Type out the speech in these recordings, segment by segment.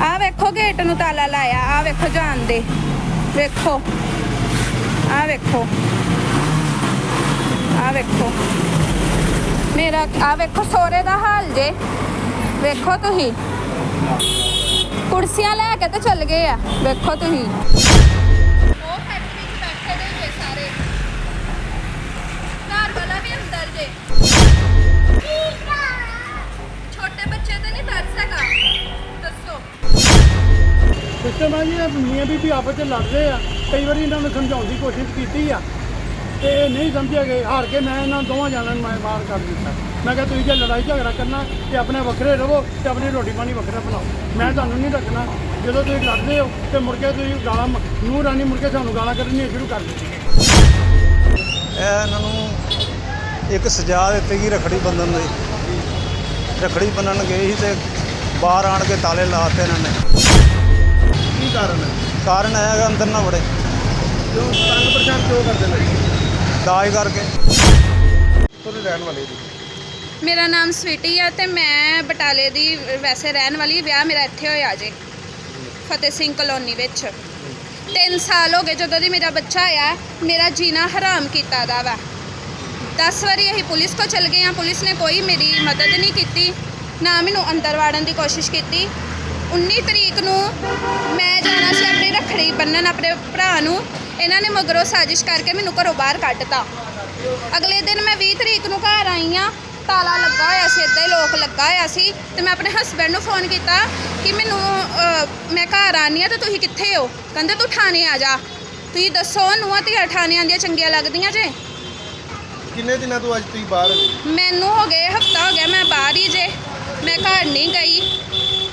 ਆ ਵੇਖੋ ਗੇਟ ਨੂੰ ਤਾਲਾ ਲਾਇਆ, ਆ ਵੇਖੋ ਜਾਣ ਦੇ। ਵੇਖੋ। ਆ ਵੇਖੋ। ਆ ਵੇਖੋ। ਮੇਰਾ, ਆ ਵੇਖੋ ਸੋਰੇ ਦਾ ਹਾਲ ਜੇ। ਵੇਖੋ ਤੁਸੀਂ। ਕੁਰਸੀਆਂ ਲੈ ਕੇ ਤੇ ਚੱਲ ਗਏ ਆ। ਵੇਖੋ ਤੁਸੀਂ। ਉਹ ਫੈਕਟਰੀ 'ਚ ਬੈਠੇ ਦੇ ਸਾਰੇ। ਘਰ ਵਾਲਾ ਵੀ ਅੰਦਰ ਜੇ। ਸਿਸਟਮ ਹੈ ਜੀ, ਇਹ ਮੀਆਂ ਬੀਬੀ ਆਪਸ ਚ ਲੜਦੇ ਆ। ਕਈ ਵਾਰੀ ਇਹਨਾਂ ਨੂੰ ਸਮਝਾਉਣ ਦੀ ਕੋਸ਼ਿਸ਼ ਕੀਤੀ ਆ। ਤੇ ਇਹ ਨਹੀਂ ਸਮਝਿਆ ਗਏ। ਹਾਰ ਕੇ ਮੈਂ ਇਹਨਾਂ ਦੋਵਾਂ ਜਾਣਾਂ ਨੂੰ ਮੈਂ ਮਾਰ ਕਰ ਦਿੱਤਾ। ਮੈਂ ਕਿਹਾ, ਤੁਸੀਂ ਜੇ ਲੜਾਈ ਝਗੜਾ ਕਰਨਾ ਤੇ ਆਪਣੇ ਵੱਖਰੇ ਰਹੋ ਤੇ ਆਪਣੀ ਰੋਟੀ ਪਾਣੀ ਵੱਖਰਾ ਬਣਾਓ। ਮੈਂ ਤੁਹਾਨੂੰ ਨਹੀਂ ਰੱਖਣਾ। ਜਦੋਂ ਤੁਸੀਂ ਲੜਦੇ ਹੋ ਤੇ ਮੁੜ ਕੇ ਤੁਸੀਂ ਗਾਲਾਂ ਨੂੰ ਰਾਣੀ ਮੁੜ ਕੇ ਸਾਨੂੰ ਗਾਲਾਂ ਕੱਢਣੀਆਂ ਸ਼ੁਰੂ ਕਰ ਦਿੰਦੀ ਇਹ ਇਹਨਾਂ ਨੂੰ ਇੱਕ ਸਜ਼ਾ ਦਿੱਤੀ ਗਈ ਰਖੜੀ ਬੰਧਨ ਦੀ। ਰਖੜੀ ਬੰਨਣ ਗਏ ਸੀ ਤੇ ਬਾਹਰ ਆਣ ਕੇ ਤਾਲੇ ਲਾਤੇ ਇਹਨਾਂ ਨੇ। ਕਾਰਨ? ਹੈ ਕਾਰਨ ਇਹ ਹੈਗਾ ਅੰਦਰ ਨਾ ਵੜੇ। ਕਿਉਂ ਤੰਗ ਪਰੇਸ਼ਾਨ ਕਿਉਂ ਕਰਦੇ ਨੇ? ਦਾਜ ਕਰਕੇ। ਤੁਹਾਡੇ ਰਹਿਣ ਵਾਲੇ ਦੀ ਮੇਰਾ ਨਾਮ ਸਵੀਟੀ ਆ ਤੇ ਮੈਂ ਬਟਾਲੇ ਦੀ ਵੈਸੇ ਰਹਿਣ ਵਾਲੀ ਵਿਆਹ ਮੇਰਾ ਇੱਥੇ ਹੋਇਆ ਜੇ ਫਤਿਹ ਸਿੰਘ ਕਲੋਨੀ ਵਿੱਚ। 3 ਸਾਲ ਹੋ ਗਏ ਜਦੋਂ ਦੀ ਮੇਰਾ ਬੱਚਾ ਆਇਆ ਮੇਰਾ ਜੀਣਾ ਹਰਾਮ ਕੀਤਾ ਦਾ ਵਾ। 10 ਵਾਰੀ ਅਸੀਂ ਪੁਲਿਸ ਕੋ ਚਲ ਗਏ ਆ ਪੁਲਿਸ ਨੇ ਕੋਈ ਮੇਰੀ ਮਦਦ ਨਹੀਂ ਕੀਤੀ ਨਾ ਮੈਨੂੰ ਅੰਦਰ ਵਾੜਨ ਦੀ ਕੋਸ਼ਿਸ਼ ਕੀਤੀ 19 ਤਰੀਕ ਨੂੰ ਮੈਂ ਜਾਣਾ ਸੀ ਆਪਣੀ ਰੱਖੜੀ ਬੰਨਣ ਆਪਣੇ ਭਰਾ ਨੂੰ। ਇਹਨਾਂ ਨੇ ਮਗਰੋਂ ਸਾਜ਼ਿਸ਼ ਕਰਕੇ ਮੈਨੂੰ ਘਰੋਂ ਬਾਹਰ ਕੱਢਤਾ। ਅਗਲੇ ਦਿਨ ਮੈਂ 20 ਤਰੀਕ ਨੂੰ ਘਰ ਆਈ ਆ ਤਾਲਾ ਲੱਗਾ ਹੋਇਆ ਸੀ ਇੱਦਾਂ ਹੀ ਲੋਕ ਲੱਗਾ ਹੋਇਆ ਸੀ ਤੇ ਮੈਂ ਆਪਣੇ ਹਸਬੰਡ ਨੂੰ ਫੋਨ ਕੀਤਾ ਕਿ ਮੈਨੂੰ ਮੈਂ ਘਰ ਆਨੀ ਆ ਤੇ ਤੁਸੀਂ ਕਿੱਥੇ ਹੋ? ਕਹਿੰਦੇ ਤੂੰ ਥਾਣੇ ਆ ਜਾ। ਤੁਸੀਂ ਦੱਸੋ ਨੂੰਹਾਂ ਧੀਆਂ ਥਾਣੇ ਆਂਦੀਆਂ ਚੰਗੀਆਂ ਲੱਗਦੀਆਂ ਜੇ? ਕਿੰਨੇ ਦਿਨਾਂ ਤੋਂ ਅੱਜ ਤੁਸੀਂ ਬਾਹਰ ਮੈਨੂੰ ਹੋ ਗਏ ਹਫਤਾ ਹੋ ਗਿਆ ਮੈਂ ਬਾਹਰ ਹੀ ਜੇ। ਮੈਂ ਘਰ ਨਹੀਂ ਗਈ।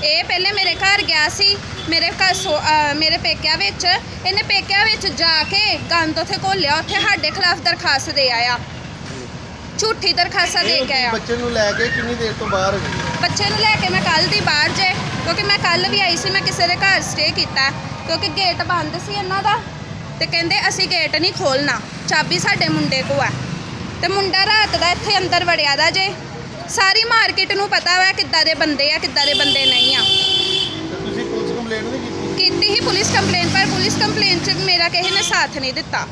ਇਹ ਪਹਿਲੇ ਮੇਰੇ ਘਰ ਗਿਆ ਸੀ ਮੇਰੇ ਘਰ ਸੋ- ਅਹ ਮੇਰੇ ਪੇਕਿਆਂ ਵਿੱਚ। ਇਹਨੇ ਪੇਕਿਆਂ ਵਿੱਚ ਜਾ ਕੇ ਗੰਦ ਉੱਥੇ ਘੋਲਿਆ ਉੱਥੇ ਸਾਡੇ ਖਿਲਾਫ ਦਰਖਾਸਤ ਦੇ ਆਇਆ। ਝੂਠੀ ਦਰਖਾਸਤਾਂ ਦੇ ਕੇ ਆਇਆ। ਬੱਚੇ ਨੂੰ ਲੈ ਕੇ ਕਿੰਨੀ ਦੇਰ ਤੋਂ ਬਾਹਰ ਹੋ ਬੱਚੇ ਨੂੰ ਲੈ ਕੇ ਮੈਂ ਕੱਲ ਦੀ ਬਾਹਰ ਜੇ ਕਿਉਂਕਿ ਮੈਂ ਕੱਲ ਵੀ ਆਈ ਸੀ ਮੈਂ ਕਿਸੇ ਦੇ ਘਰ ਸਟੇ ਕੀਤਾ। ਕਿਉਂਕਿ ਗੇਟ ਬੰਦ ਸੀ ਇਹਨਾਂ ਦਾ ਤੇ ਕਹਿੰਦੇ ਅਸੀਂ ਗੇਟ ਨਹੀਂ ਖੋਲਣਾ ਚਾਬੀ ਸਾਡੇ ਮੁੰਡੇ ਕੋ ਆ। ਤੇ ਮੁੰਡਾ ਰਾਤ ਦਾ ਇੱਥੇ ਅੰਦਰ ਵੜਿਆ ਦਾ ਜੇ। ਸਾਰੀ ਮਾਰਕੀਟ ਨੂੰ ਪਤਾ ਵਾ ਕਿੱਦਾਂ ਦੇ ਬੰਦੇ ਆ ਕਿੱਦਾਂ ਦੇ ਬੰਦੇ ਨਹੀਂ ਆ। ਤੇ ਤੁਸੀਂ ਪੁਲਿਸ ਕੰਪਲੇਂਟ ਨਹੀਂ ਕੀਤੀ? ਕੀਤੀ ਹੀ ਪੁਲਿਸ ਕੰਪਲੇਨ ਪਰ ਪੁਲਿਸ ਕੰਪਲੇਨ 'ਚ ਮੇਰਾ ਕਿਸੇ ਨੇ ਸਾਥ ਨਹੀਂ ਦਿੱਤਾ।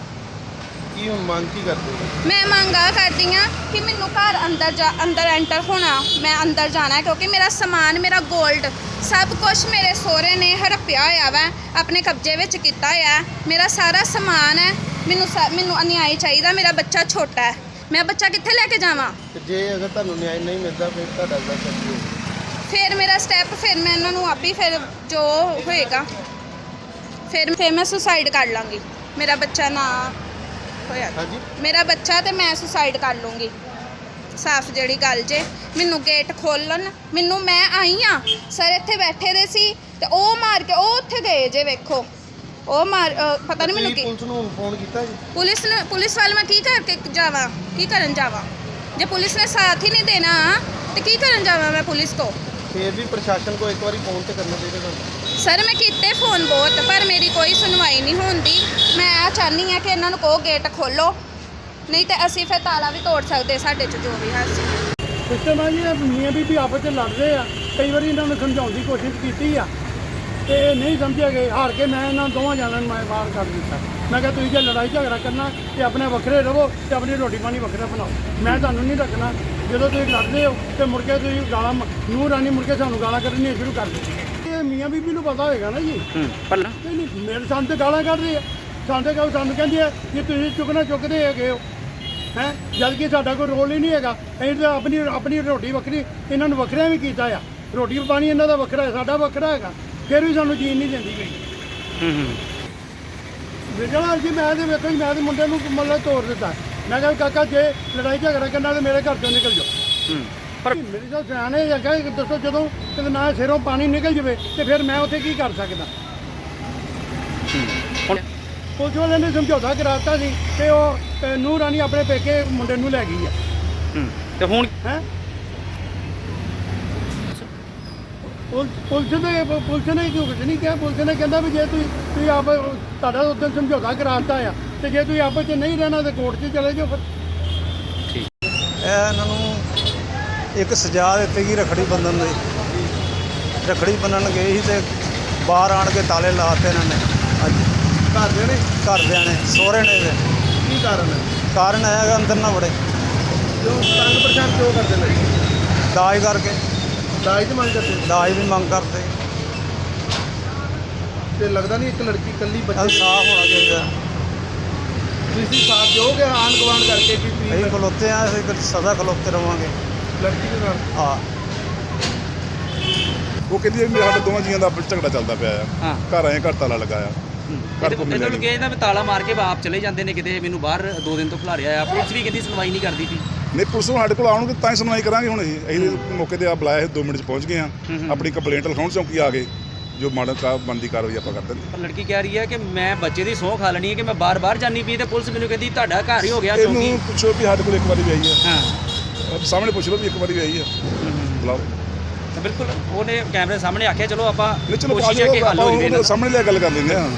ਕੀ ਹੁਣ ਮੰਗ ਕੀ ਕਰਦੇ ਹੋ? ਮੈਂ ਮੰਗਾ ਕਰਦੀ ਆ ਕਿ ਮੈਨੂੰ ਘਰ ਅੰਦਰ ਜਾ ਅੰਦਰ ਐਂਟਰ ਹੋਣਾ ਮੈਂ ਅੰਦਰ ਜਾਣਾ ਹੈ ਕਿਉਂਕਿ ਮੇਰਾ ਸਮਾਨ ਮੇਰਾ 골ਡ ਸਭ ਕੁਝ ਮੇਰੇ ਸਹੁਰੇ ਨੇ ਹੜੱਪਿਆ ਹੋਇਆ ਵਾ ਆਪਣੇ ਕਬਜ਼ੇ ਵਿੱਚ ਕੀਤਾ ਹੋਇਆ। ਹੈ। ਮੇਰਾ ਸਾਰਾ ਸਮਾਨ ਹੈ ਮੈਨੂੰ ਸ- ਮੈਨੂੰ ਅਨਿਆਏ ਚਾਹੀਦਾ ਮੇਰਾ ਬੱਚਾ ਛੋਟਾ ਹੈ। ਮੈਂ ਬੱਚਾ ਕਿੱਥੇ ਲੈ ਕੇ ਜਾਵਾਂ? ਤੇ ਜੇ ਅਗਰ ਤੁਹਾਨੂੰ ਨਿਆਂ ਨਹੀਂ ਮਿਲਦਾ ਫਿਰ ਤੁਹਾਡਾ ਕੀ ਕਰਦੇ ਫਿਰ ਮੇਰਾ ਸਟੈਪ ਫਿਰ ਮੈਂ ਇਹਨਾਂ ਨੂੰ ਆਪੀ ਫਿਰ ਜੋ ਹੋਏਗਾ ਫਿਰ ਫਿਰ ਮੈਂ ਸੁਸਾਈਡ ਕਰ ਲਾਂਗੀ। ਮੇਰਾ ਬੱਚਾ ਨਾ ਹੋਇਆ। ਹਾਂਜੀ? ਮੇਰਾ ਬੱਚਾ ਤੇ ਮੈਂ ਸੁਸਾਈਡ ਕਰ ਲੂੰਗੀ। ਸਾਫ਼ ਜਿਹੜੀ ਗੱਲ ਜੇ ਮੈਨੂੰ ਗੇਟ ਖੋਲਣ ਮੈਨੂੰ ਮੈਂ ਆਈ ਆ। ਸਰ ਇੱਥੇ ਬੈਠੇ ਦੇ ਸੀ ਤੇ ਉਹ ਮਾਰ ਕੇ ਉਹ ਉੱਥੇ ਗਏ ਜੇ ਵੇਖੋ। ਉਹ ਮਾਰ ਅ, ਪਤਾ ਨਹੀਂ ਮੈਨੂੰ ਕੀ ਪੁਲਿਸ ਨੂੰ ਫੋਨ ਕੀਤਾ ਜੀ? ਪੁਲਿਸ ਨੇ ਪੁਲਿਸ ਵਾਲ ਮੈਂ ਕੀ ਕਰਕੇ ਜਾਵਾਂ? ਕੀ ਕਰਨ ਜਾਵਾਂ? ਜੇ ਪੁਲਿਸ ਨੇ ਸਾਥ ਹੀ ਨਹੀਂ ਦੇਣਾ ਤੇ ਕੀ ਕਰਨ ਜਾਵਾਂ ਮੈਂ ਪੁਲਿਸ ਕੋ? ਫਿਰ ਵੀ ਪ੍ਰਸ਼ਾਸਨ ਕੋ ਇੱਕ ਵਾਰੀ ਫੋਨ ਤੇ ਕਰਨਾ ਚਾਹੀਦਾ ਤੁਹਾਨੂੰ। ਸਰ ਮੈਂ ਕੀਤੇ ਫੋਨ ਬਹੁਤ ਪਰ ਮੇਰੀ ਕੋਈ ਸੁਣਵਾਈ ਨਹੀਂ ਹੁੰਦੀ। ਮੈਂ ਆ ਚਾਹਨੀ ਆ ਕਿ ਇਹਨਾਂ ਨੂੰ ਕਹੋ ਗੇਟ ਖੋਲੋ। ਨਹੀਂ ਤੇ ਅਸੀਂ ਫਿਰ ਤਾਲਾ ਵੀ ਤੋੜ ਸਕਦੇ ਸਾਡੇ ਚ ਜੋ ਵੀ ਹੈ ਸੀ ਸਿਸਟਮ ਹੈ ਜੀ ਇਹ ਮੀਆਂ ਬੀਬੀ ਆਪਸ ਚ ਲੜਦੇ ਆ। ਕਈ ਵਾਰੀ ਇਹਨਾਂ ਨੂੰ ਸਮਝਾਉਣ ਦੀ ਕੋਸ਼ਿਸ਼ ਕੀਤੀ ਆ। ਤੇ ਇਹ ਨਹੀਂ ਸਮਝੇ ਗਏ ਹਾਰ ਕੇ ਮੈਂ ਇਹਨਾਂ ਦੋਵਾਂ ਜਾਣਾਂ ਨੂੰ ਮੈਂ ਮਾਰ ਕਰ ਦਿੱਤਾ। ਮੈਂ ਕਿਹਾ ਤੁਸੀਂ ਜੇ ਲੜਾਈ ਝਗੜਾ ਕਰਨਾ ਤੇ ਆਪਣੇ ਵੱਖਰੇ ਰਹੋ ਤੇ ਆਪਣੀ ਰੋਟੀ ਪਾਣੀ ਵੱਖਰਾ ਬਣਾਓ। ਮੈਂ ਤੁਹਾਨੂੰ ਨਹੀਂ ਰੱਖਣਾ ਜਦੋਂ ਤੁਸੀਂ ਲੜਦੇ ਹੋ ਤੇ ਮੁੜ ਕੇ ਤੁਸੀਂ ਗਾਲਾਂ ਨੂੰ ਰਾਣੀ ਮੁੜ ਕੇ ਸਾਨੂੰ ਗਾਲਾਂ ਕੱਢਣੀਆਂ ਸ਼ੁਰੂ ਕਰ ਦਿੰਦੀ ਇਹ ਮੀਆਂ ਬੀਬੀ ਨੂੰ ਪਤਾ ਹੋਏਗਾ ਨਾ ਜੀ। ਪੱਲਾ ਨਹੀਂ ਨਹੀਂ ਮੇਰੇ ਸਾਨੂੰ ਤੇ ਗਾਲਾਂ ਕੱਢਦੇ ਆ। ਤੇ ਕਹੋ ਸਾਨੂੰ ਕਹਿੰਦੇ ਆ ਕਿ ਤੁਸੀਂ ਚੁੱਕਣਾ ਚੁੱਕਦੇ ਹੈਗੇ ਹੋ। ਹੈ? ਜਦ ਕਿ ਸਾਡਾ ਕੋਈ ਰੋਲ ਹੀ ਨਹੀਂ ਹੈਗਾ। ਅਸੀਂ ਤਾਂ ਆਪਣੀ ਆਪਣੀ ਰੋਟੀ ਵੱਖਰੀ ਇਹਨਾਂ ਨੂੰ ਵੱਖਰਿਆਂ ਵੀ ਕੀਤਾ ਆ। ਰੋਟੀ ਪਾਣੀ ਇਹਨਾਂ ਦਾ ਵੱਖਰਾ ਹੈ ਸਾਡਾ ਵੱਖਰਾ ਹੈਗਾ। ਫਿਰ ਵੀ ਸਾਨੂੰ ਜੀਣ ਨਹੀਂ ਦਿੰਦੀ ਗਈ। ਹੂੰ ਹੂੰ। ਜਿਹੜਾ ਜੀ ਮੈਂ ਤੇ ਵੇਖੋ ਜੀ ਮੈਂ ਤੇ ਮੁੰਡੇ ਨੂੰ ਮਤਲਬ ਤੋੜ ਦਿੱਤਾ। ਮੈਂ ਕਿਹਾ ਕਾਕਾ ਜੇ ਲੜਾਈ ਝਗੜਾ ਕਰਨਾ ਤੇ ਮੇਰੇ ਘਰ ਚੋਂ ਨਿਕਲ ਜਾਓ। ਹੂੰ ਪਰ ਮੇਰੇ ਤਾਂ ਸਿਆਣੇ ਕਿ ਦੱਸੋ ਜਦੋਂ ਕਿਤੇ ਨਾ ਸਿਰੋਂ ਪਾਣੀ ਨਿਕਲ ਜਵੇ ਤੇ ਫਿਰ ਮੈਂ ਉੱਥੇ ਕੀ ਕਰ ਸਕਦਾ? ਹੁਣ ਪੁਲਿਸ ਵਾਲਿਆਂ ਨੇ ਸਮਝੌਤਾ ਕਰਾਤਾ ਸੀ ਤੇ ਉਹ ਨੂਰ ਰਾਣੀ ਆਪਣੇ ਪੇਕੇ ਮੁੰਡੇ ਨੂੰ ਲੈ ਗਈ ਆ। ਹੂੰ ਤੇ ਹੁਣ ਹੈ? ਪੁਲਿਸ ਨੇ ਪੁਲਿਸ ਨੇ ਕਿਉਂ ਕੁਝ ਨਹੀਂ ਕਿਹਾ? ਪੁਲਿਸ ਨੇ ਕਹਿੰਦਾ ਵੀ ਜੇ ਤੁਸੀਂ ਤੁਸੀਂ ਆਪ ਤੁਹਾਡਾ ਉਦੋਂ ਸਮਝੌਤਾ ਕਰਾਤਾ ਆ ਤੇ ਜੇ ਤੁਸੀਂ ਆਪਸ ਚ ਨਹੀਂ ਰਹਿਣਾ ਤੇ ਕੋਰਟ 'ਚ ਚਲੇ ਜਾਓ ਫਿਰ। ਇਹ ਇਹਨਾਂ ਨੂੰ ਇੱਕ ਸਜ਼ਾ ਦਿੱਤੀ ਗਈ ਰਖੜੀ ਬੰਧਨ ਦੀ। ਰਖੜੀ ਬੰਨਣ ਗਏ ਸੀ ਤੇ ਬਾਹਰ ਆਣ ਕੇ ਤਾਲੇ ਲਾਤੇ ਇਹਨਾਂ ਨੇ। ਅੱਜ ਘਰਦਿਆਂ ਨੇ? ਘਰਦਿਆਂ ਨੇ ਸਹੁਰੇ ਨੇ ਤੇ ਕੀ ਕਾਰਨ ਹੈ? ਕਾਰਨ ਇਹ ਹੈਗਾ ਅੰਦਰ ਨਾ ਵੜੇ। ਜੋ ਤੰਗ ਪਰੇਸ਼ਾਨ ਕਿਉਂ ਕਰਦੇ ਨੇ? ਦਾਜ ਕਰਕੇ। ਦਾਜ ਦੀ ਮੰਗ ਕਰਦੇ ਦਾਜ ਦੀ ਮੰਗ ਕਰਦੇ। ਤੇ ਲੱਗਦਾ ਨਹੀਂ ਇੱਕ ਲੜਕੀ ਇਕੱਲੀ ਬੱਚੇ ਇਨਸਾਫ ਹੋਣਾ ਚਾਹੀਦਾ। ਤੁਸੀਂ ਸਾਥ ਦਿਓਗੇ ਆਣ ਗਵਾਂਡ ਕਰਕੇ ਕਿ ਅਸੀਂ ਤੁਸੀਂ ਖਲੋਤੇ ਆ ਅਸੀਂ ਸਦਾ ਖਲੋਤੇ ਰਵਾਂਗੇ। ਲੜਕੀ ਦੇ ਨਾਲ? ਆ ਉਹ ਕਹਿੰਦੀ ਵੀ ਸਾਡੇ ਦੋਵਾਂ ਜੀਆਂ ਦਾ ਆਪਸ ਝਗੜਾ ਚੱਲਦਾ ਪਿਆ ਆ। ਹਾਂ। ਘਰ ਆਏ ਘਰ ਤਾਲਾ ਲਗਾਇਆ। ਘਰ ਕੋ ਇਹਨਾਂ ਮਿਲਿਆ ਨੂੰ ਕਿਹਾ ਇਹਦਾ ਵੀ ਤਾਲਾ ਮਾਰ ਕੇ ਆਪ ਚਲੇ ਜਾਂਦੇ ਨੇ ਕਿਤੇ ਮੈਨੂੰ ਬਾਹਰ ਦੋ ਦਿਨ ਤੋਂ ਖਿਲਾਰਿਆ ਆ। ਪੁਲਿਸ ਵੀ ਕਹਿੰਦੀ ਸੁਣਵਾਈ ਨਹੀਂ ਕਰਦੀ ਸੀ ਨਹੀਂ ਪੁਲਿਸ ਨੂੰ ਸਾਡੇ ਕੋਲ ਆਉਣਗੇ ਤਾਂ ਹੀ ਸੁਣਵਾਈ ਕਰਾਂਗੇ ਹੁਣ ਅਸੀਂ। ਅਸੀਂ ਮੌਕੇ ਤੇ ਆ ਬੁਲਾਇਆ ਸੀ 2 ਮਿੰਟ 'ਚ ਪਹੁੰਚ ਗਏ ਹੂੰ। ਆਪਣੀ ਕੰਪਲੇਂਟ ਲਿਖਾਉਣ ਚੌਂਕੀ ਆ ਗਏ ਜੋ ਮਾਡਲ ਕਾ ਬੰਦੀ ਕਾਰਵਾਈ ਆਪਾਂ ਕਰ ਦਿੰਦੇ ਪਰ ਲੜਕੀ ਕਹਿ ਰਹੀ ਹੈ ਕਿ ਮੈਂ ਬੱਚੇ ਦੀ ਸਹੁੰ ਖਾ ਲੈਣੀ ਹੈ ਕਿ ਮੈਂ ਬਾਰ-ਬਾਰ ਜਾਨੀ ਪਈ ਤੇ ਪੁਲਿਸ ਮੈਨੂੰ ਕਹਿੰਦੀ ਤੁਹਾਡਾ ਘਰ ਹੀ ਹੋ ਗਿਆ ਚੌਂਕੀ ਇਹਨੂੰ ਪੁੱਛੋ ਵੀ ਸਾਡੇ ਕੋਲ ਇੱਕ ਵਾਰੀ ਵੀ ਆਈ ਹਾਂ। ਹੈ। ਸਾਹਮਣੇ ਪੁੱਛ ਲਓ ਵੀ ਇੱਕ ਵਾਰੀ ਵੀ ਆਈ ਹੈ। ਬੁਲਾਓ। ਤਾਂ ਬਿਲਕੁਲ ਉਹਨੇ ਕੈਮਰੇ ਸਾਹਮਣੇ ਆਖਿਆ ਚਲੋ ਆਪਾਂ ਕੋਸ਼ਿਸ਼ ਹੈ ਕਿ ਹੱਲ ਹੋ ਜਾਵੇ। ਸਾਹਮਣੇ ਲਿਆ ਗੱਲ ਕਰ ਲੈਂਦੇ ਆ